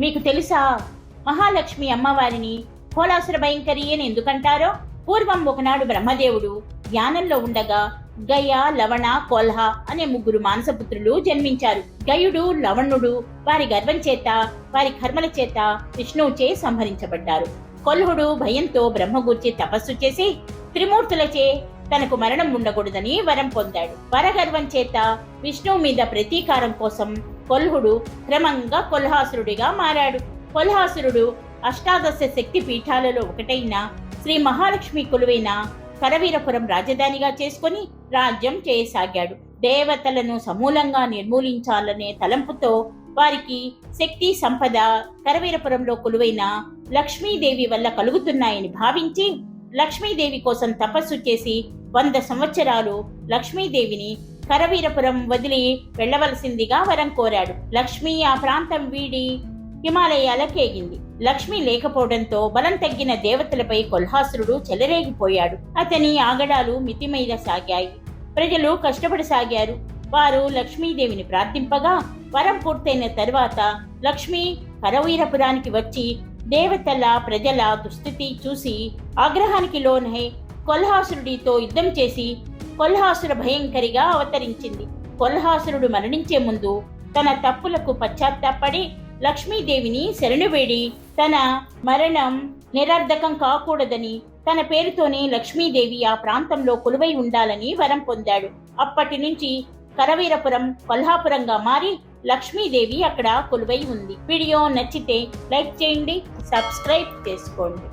మీకు తెలుసా? మహాలక్ష్మి అమ్మవారిని కోలాసుర భయంకరి అని ఎందుకంటారో? పూర్వం ఒకనాడు బ్రహ్మదేవుడు ధ్యానంలో ఉండగా గయ లవణ కోల్హ అనే ముగ్గురు మానసపుత్రులు జన్మించారు. గయుడు లవణుడు వారి గర్వం చేత వారి కర్మల చేత విష్ణువుచే సంహరించబడ్డారు. కొల్హుడు భయంతో బ్రహ్మగూర్చి తపస్సు చేసి త్రిమూర్తులచే తనకు మరణం ఉండకూడదని వరం పొందాడు. వరగర్వం చేత విష్ణువు మీద ప్రతీకారం కోసం కొల్హుడు క్రమంగా కొల్హాసురుడిగా మారాడు. కొల్హాసురుడు అష్టాదశ శక్తి పీఠాలలో ఒకటైన శ్రీ మహాలక్ష్మి కొలువైన కరవీరపురం రాజధానిగా చేసుకుని రాజ్యం చేయసాగాడు. దేవతలను సమూలంగా నిర్మూలించాలనే తలంపుతో వారికి శక్తి సంపద కరవీరపురంలో కొలువైన లక్ష్మీదేవి వల్ల కలుగుతున్నాయని భావించి లక్ష్మీదేవి కోసం తపస్సు చేసి వంద సంవత్సరాలు లక్ష్మీదేవిని కరవీరపురం వదిలి వెళ్ళవలసిందిగా వరం కోరాడు. లక్ష్మి ఆ ప్రాంతం వీడి హిమాలయాలకేగింది లక్ష్మి లేకపోవడంతో బలం తగ్గిన దేవతలపై కొల్హాసురుడు చెలరేగిపోయాడు. అతని ఆగడాలు మితిమీద సాగాయి. ప్రజలు కష్టపడసాగారు వారు లక్ష్మీదేవిని ప్రార్థింపగా వరం పూర్తయిన తర్వాత లక్ష్మి కరవీరపురానికి వచ్చి దేవతల ప్రజల దుస్థితి చూసి ఆగ్రహానికి లోనై కొల్హాసురుడితో యుద్ధం చేసి కొల్హాసుర భయంకరిగా అవతరించింది. కొల్హాసురుడు మరణించే ముందు తన తప్పులకు పశ్చాత్తాపడి లక్ష్మీదేవిని శరణువేడి తన మరణం నిరర్ధకం కాకూడదని తన పేరుతోనే లక్ష్మీదేవి ఆ ప్రాంతంలో కొలువై ఉండాలని వరం పొందాడు. అప్పటి నుంచి కరవీరపురం కొల్హాపురంగా మారి లక్ష్మీదేవి అక్కడ కొలువై ఉంది. వీడియో నచ్చితే లైక్ చేయండి సబ్స్క్రైబ్ చేసుకోండి.